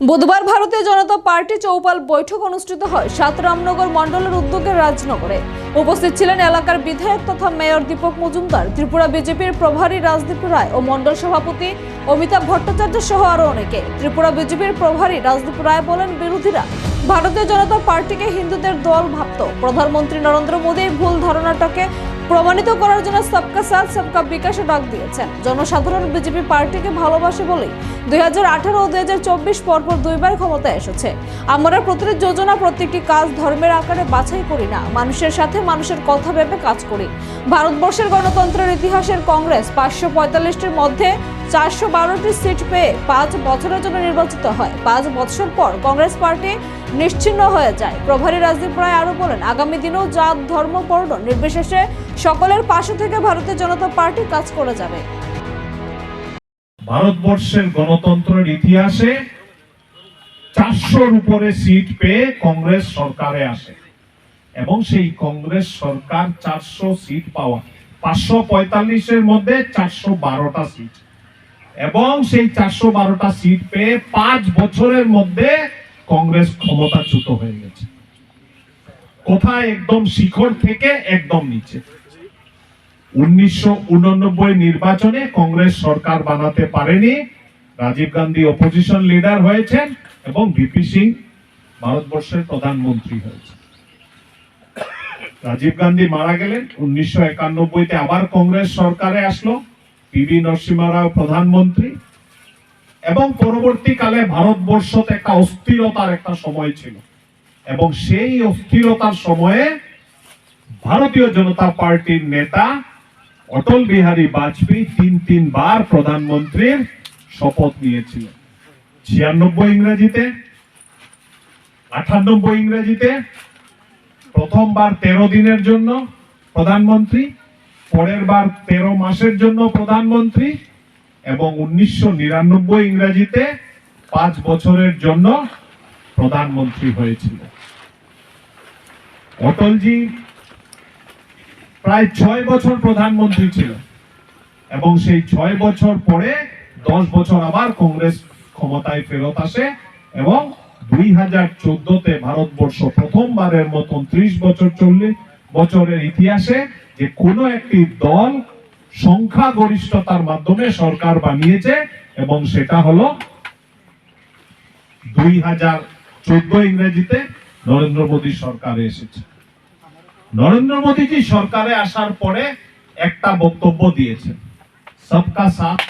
বুধবার ভারতীয় জনতা পার্টি চৌপাল বৈঠক অনুষ্ঠিত হয়। সাত রামনগর মণ্ডলের উদ্যোগে রাজনগরে উপস্থিত ছিলেন এলাকার বিধায়ক তথা মেয়র দীপক মজুমদার। ত্রিপুরা বিজেপির প্রভারী রাজদীপ রায় ও মণ্ডল সভাপতি অমিতাভ ভট্টাচার্য সহ আরও অনেকে। ত্রিপুরা বিজেপির প্রভারী রাজদীপ রায় বলেন, বিরোধীরা ভারতীয় জনতা পার্টিকে হিন্দুদের দল ভাবত। প্রধানমন্ত্রী নরেন্দ্র মোদী ভুল ধারণাটাকে প্রমাণিত করার জন্য সবকা সাথ, সবকা বিকাশে ডাক দিয়েছেন। জনসাধারণ বিজেপি পার্টিকে ভালোবাসে বলেই দুই হাজার আঠারো ও দুই হাজার চব্বিশ পরপর দুইবার ক্ষমতায় এসেছে। আমরা প্রতিটি যোজনা প্রত্যেকটি কাজ ধর্মের আকারে বাছাই করি না। মানুষের সাথে মানুষের কথা ভেবে কাজ করি। ভারতবর্ষের গণতন্ত্রের ইতিহাসের কংগ্রেস পাঁচশো পঁয়তাল্লিশটির মধ্যে চারশো বারোটি সিট পেয়ে পাঁচ বছরের জন্য নির্বাচিত হয়। পাঁচ বছর পর কংগ্রেস পার্টি নিশ্চিহ্ন হয়ে যায়। প্রভারী রাজদীপ রায় আরও বলেন, আগামী দিনেও জাত, ধর্ম নির্বিশেষে সকলের পাশে থেকে ভারতীয় জনতা পার্টি কাজ করে যাবে। ভারতবর্ষের গণতন্ত্রের ইতিহাসে চারশোর উপরে সিট পেয়ে কংগ্রেস সরকারে আসে এবং সেই কংগ্রেস সরকার চারশো সিট পাওয়া, পাঁচশো পঁয়তাল্লিশের মধ্যে চারশো বারোটা সিট। এবং সেই চারশো বারোটা সিট পেয়ে পাঁচ বছরের মধ্যে কংগ্রেস ক্ষমতাচ্যুত হয়ে গেছে। কোথায়? একদম শিখর থেকে একদম নিচে। উনিশশো নির্বাচনে কংগ্রেস সরকার বানাতে পারেনি। রাজীব গান্ধী অপোজিশন লিডার হয়েছেন এবং ভিপি সিং ভারতবর্ষের প্রধানমন্ত্রী হয়েছে রাজীব গান্ধী মারা গেলেন। উনিশশো একানব্বইতে আবার কংগ্রেস সরকারে আসলো। পিভি নরসিংহ রাও প্রধানমন্ত্রী। এবং পরবর্তীকালে ভারতবর্ষতে একটা অস্থিরতার একটা সময় ছিল। এবং সেই অস্থিরতার সময়ে ভারতীয় জনতা পার্টির নেতা অটল বিহারী বাজপেয়ী তিন তিনবার প্রধানমন্ত্রীর শপথ নিয়েছিলেন। ছিয়ানব্বই ইংরেজিতে আটানব্বই ইংরেজিতে, প্রথমবার তেরো দিনের জন্য প্রধানমন্ত্রী। পরের বার তেরো মাসের জন্য প্রধানমন্ত্রী এবং উনিশশো নিরানব্বই ইংরেজিতে পাঁচ বছরের জন্য প্রধানমন্ত্রী হয়েছিল। অটলজি প্রায় ছয় বছর প্রধানমন্ত্রী ছিল এবং সেই ছয় বছর পরে দশ বছর আবার কংগ্রেস ক্ষমতায় ফেরত আসে এবং দুই হাজার চোদ্দতে ভারতবর্ষ প্রথমবারের মতন ত্রিশ বছর চল্লিশ বছরের ইতিহাসে যে কোনো একটি দল সংখ্যাগরিষ্ঠতার মাধ্যমে সরকার বানিয়েছে এবং সেটা হলো দুই হাজার চোদ্দ ইংরেজিতে নরেন্দ্র মোদী সরকারে এসেছে। নরেন্দ্র মোদীজি সরকারে আসার পরে একটা বক্তব্য দিয়েছেন, সবকা সাথ